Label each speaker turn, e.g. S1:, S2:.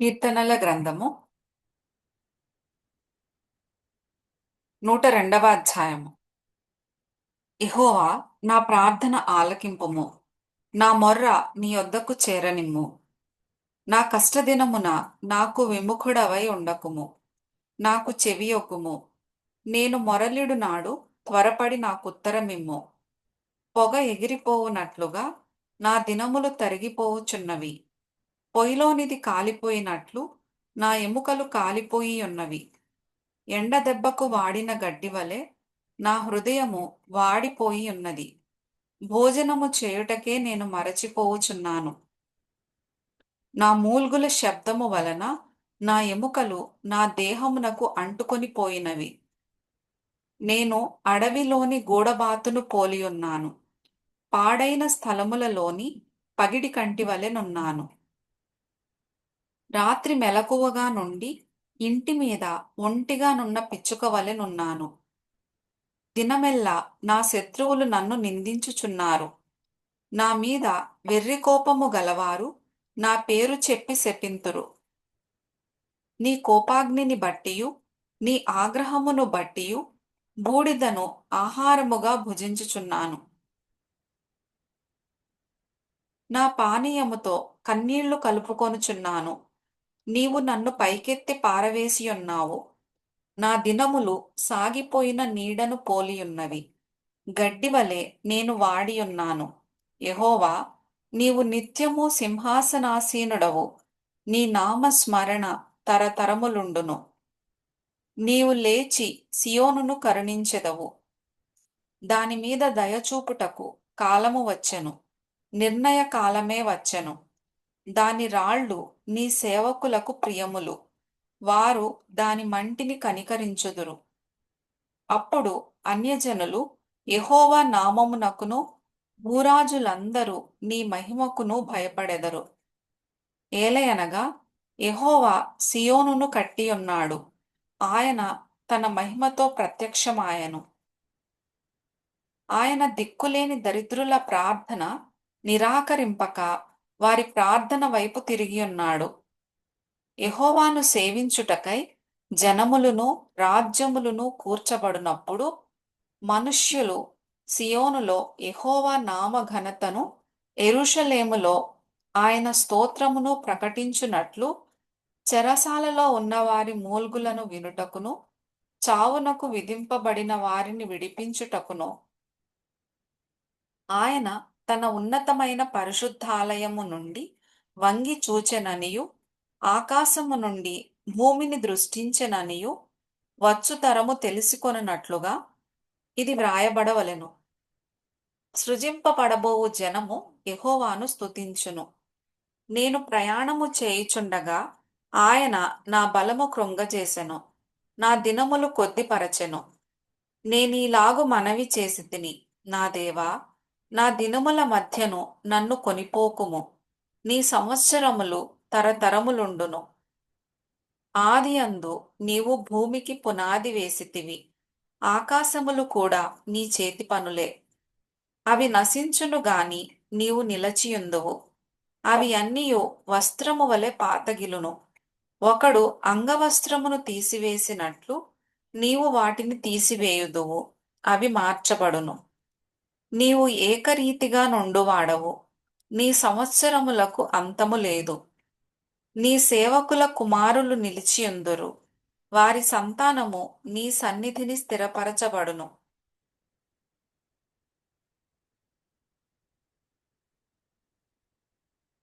S1: కీర్తనల గ్రంథము నూట రెండవ అధ్యాయము. ఇహోవా నా ప్రార్థన ఆలకింపుము. నా మొర్ర నీ వద్దకు చేరనిమ్ము. నా కష్టదినమున నాకు విముఖుడవై ఉండకుము. నాకు చెవియొగ్గుము నేను మొరలిడు నాడు త్వరపడి నాకుత్తరమిమ్ము పొగ ఎగిరిపోవునట్లుగా నా దినములు తరిగిపోవుచున్నవి పొయ్యిలోనిది కాలిపోయినట్లు నా ఎముకలు కాలిపోయి ఉన్నవి. ఎండ దెబ్బకు వాడిన గడ్డి వలె నా హృదయము వాడిపోయి ఉన్నది. భోజనము చేయుటకే నేను మరచిపోవుచున్నాను నా మూల్గుల శబ్దము వలన నా ఎముకలు నా దేహమునకు అంటుకొని పోయినవి. నేను అడవిలోని గూడబాతును పోలియున్నాను. పాడైన స్థలములలోని పగిడి కంటి వలెనున్నాను రాత్రి మెలకువగా నుండి ఇంటి మీద ఒంటిగా నున్న పిచ్చుక వలెనున్నాను దినమెల్లా నా శత్రువులు నన్ను నిందించుచున్నారు. నా మీద వెర్రి కోపము గలవారు నా పేరు చెప్పి శపింతురు. నీ కోపాగ్నిని బట్టియు నీ ఆగ్రహమును బట్టియు బూడిదను ఆహారముగా భుజించుచున్నాను. నా పానీయముతో కన్నీళ్ళు కలుపుకొనుచున్నాను. నీవు నన్ను పైకెత్తి పారవేసియున్నావు నా దినములు సాగిపోయిన నీడను పోలియున్నవి. గడ్డివలే నేను వాడియున్నాను. యహోవా నీవు నిత్యము సింహాసనాసీనుడవు. నీ నామస్మరణ తరతరములుండును. నీవు లేచి సియోనును కరుణించెదవు. దానిమీద దయచూపుటకు కాలము వచ్చెను. నిర్ణయ కాలమే వచ్చెను. దాని రాళ్ళు నీ సేవకులకు ప్రియములు. వారు దాని మంటిని కనికరించుదురు. అప్పుడు అన్యజనులు యహోవా నామమునకును భూరాజులందరూ నీ మహిమకును భయపడెదరు. ఏలయనగా యహోవా సియోనును కట్టియున్నాడు. ఆయన తన మహిమతో ప్రత్యక్షమాయను. ఆయన దిక్కులేని దరిద్రుల ప్రార్థన నిరాకరింపక వారి ప్రార్థన వైపు తిరిగి ఉన్నాడు. యహోవాను సేవించుటకై జనములను రాజ్యములను కూర్చబడినప్పుడు మనుష్యులు సియోనులో యహోవా నామ ఘనతను ఎరుషలేములో ఆయన స్తోత్రమును ప్రకటించునట్లు చెరసాలలో ఉన్నవారి మూల్గులను వినుటకును చావునకు విధింపబడిన వారిని విడిపించుటకును. ఆయన తన ఉన్నతమైన పరిశుద్ధాలయము నుండి వంగి చూచెననియు ఆకాశము నుండి భూమిని దృష్టించెననియు వచ్చుతరము తెలుసుకొనట్లుగా ఇది వ్రాయబడవలెను. సృజింపబడబోవు జనము యహోవాను స్తుతించును. నేను ప్రయాణము చేయుచుండగా ఆయన నా బలము కృంగజేసెను నా దినములు కొద్దిపరచెను. నేనీలాగు మనవి చేసి తిని నా దేవా నా దినముల మధ్యను నన్ను కొనిపోకుము. నీ సంవత్సరములు తరతరములుండును. ఆది అందు నీవు భూమికి పునాది వేసితివి. ఆకాశములు కూడా నీ చేతి పనులే. అవి నశించును గాని నీవు నిలచియుందువు. అవి అన్నీయు వస్త్రము వలె పాతగిలును. ఒకడు అంగవస్త్రమును తీసివేసినట్లు నీవు వాటిని తీసివేయుదువు. అవి మార్చబడును. నీవు ఏకరీతిగా నుండువాడవు. నీ సంవత్సరములకు అంతము లేదు. నీ సేవకుల కుమారులు నిలిచియుందురు. వారి సంతానము నీ సన్నిధిని స్థిరపరచబడును.